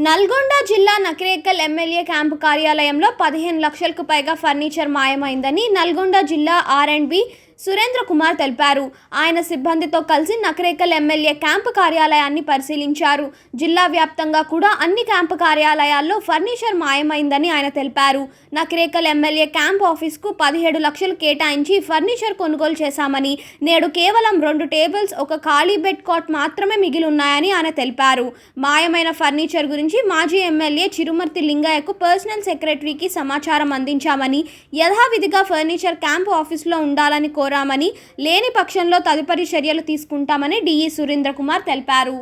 నల్గొండ జిల్లా Nakrekal MLA camp కార్యాలయంలో పదిహేను లక్షలకు పైగా ఫర్నిచర్ మాయమైందని నల్గొండ జిల్లా R and B Surendra Kumar తెలిపారు. ఆయన సిబ్బందితో కలిసి నకరేకల్ ఎమ్మెల్యే క్యాంపు కార్యాలయాన్ని పరిశీలించారు. జిల్లా వ్యాప్తంగా కూడా అన్ని క్యాంపు కార్యాలయాల్లో ఫర్నిచర్ మాయమైందని ఆయన తెలిపారు. నకరేకల్ ఎమ్మెల్యే క్యాంప్ ఆఫీస్కు పదిహేడు లక్షలు కేటాయించి ఫర్నిచర్ కొనుగోలు చేశామని నేడు కేవలం రెండు టేబుల్స్ ఒక ఖాళీ బెడ్ కాట్ మాత్రమే మిగిలి ఉన్నాయని ఆయన తెలిపారు. మాయమైన ఫర్నిచర్ గురించి మాజీ ఎమ్మెల్యే చిరుమర్తి లింగయ్యకు పర్సనల్ సెక్రటరీకి సమాచారం అందించామని యథావిధిగా ఫర్నిచర్ క్యాంపు ఆఫీస్లో ఉండాలని కోరామని లేని పక్షంలో తదుపరి చర్యలు తీసుకుంటామని డిఈ సురేంద్ర కుమార్ తెలిపారు.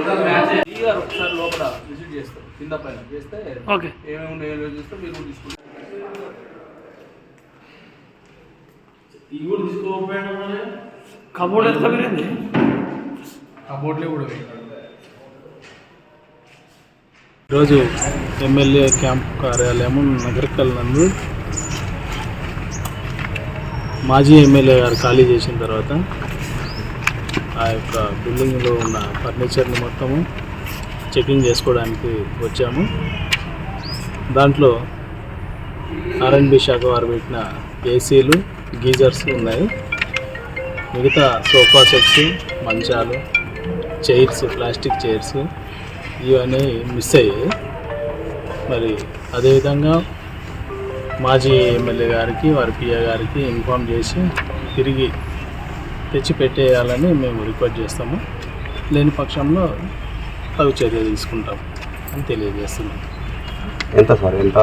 ఒకసారి లోపల విజిట్ చేస్తారు కింద పైన చేస్తే ఓకే. ఏమేమి ఉన్నాయో చూస్తే మీరు కూడా తీసుకుంటారు ఇవి కూడా తీసుకోకపోయినా మరి? కబోర్డ్ ఎంత పెరిగింది కబోర్డ్లే కూడా ఈరోజు ఎమ్మెల్యే క్యాంప్ కార్యాలయం నగరికల్ నందు మాజీ ఎమ్మెల్యే గారు ఖాళీ చేసిన తర్వాత ఆ యొక్క బిల్డింగ్లో ఉన్న ఫర్నిచర్ని మొత్తము చెకింగ్ చేసుకోవడానికి వచ్చాము. దాంట్లో ఆర్ఎన్బి శాఖ వారు పెట్టిన ఏసీలు గీజర్స్ ఉన్నాయి. మిగతా సోఫా సెట్స్ మంచాలు చైర్స్ ప్లాస్టిక్ చైర్స్ ఇవన్నీ మిస్ అయ్యాయి. మరి అదేవిధంగా మాజీ ఎమ్మెల్యే గారికి వారి పిఏ గారికి ఇన్ఫామ్ చేసి తిరిగి తెచ్చి పెట్టేయాలని మేము రిక్వెస్ట్ చేస్తాము. లేని పక్షంలో తగు చర్య తీసుకుంటాం అని తెలియజేస్తున్నాం. ఎంత సార్? ఎంత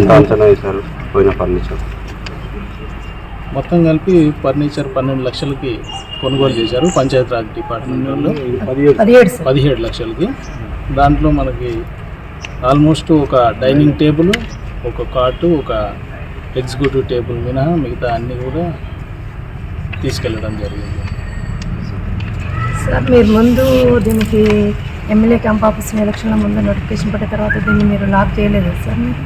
ఎంత అంచనా వేశారు? పోయిన ఫర్నిచర్ మొత్తం కలిపి ఫర్నిచర్ పన్నెండు లక్షలకి కొనుగోలు చేశారు పంచాయతీరాజ్ డిపార్ట్మెంట్ వాళ్ళు. పదిహేడు. లక్షలకి. దాంట్లో మనకి ఆల్మోస్ట్ ఒక డైనింగ్ టేబుల్ ఒక కాటు ఒక ఎగ్జిక్యూటివ్ టేబుల్ మినహా మిగతా అన్నీ కూడా తీసుకెళ్ళడం జరిగింది. సార్ మీరు ముందు దీనికి ఎమ్మెల్యే క్యాంప్ ఆఫీస్ ఎలక్షన్ల ముందు నోటిఫికేషన్ పెట్టిన తర్వాత దీన్ని మీరు లాక్ చేయలేదు సార్ మీరు?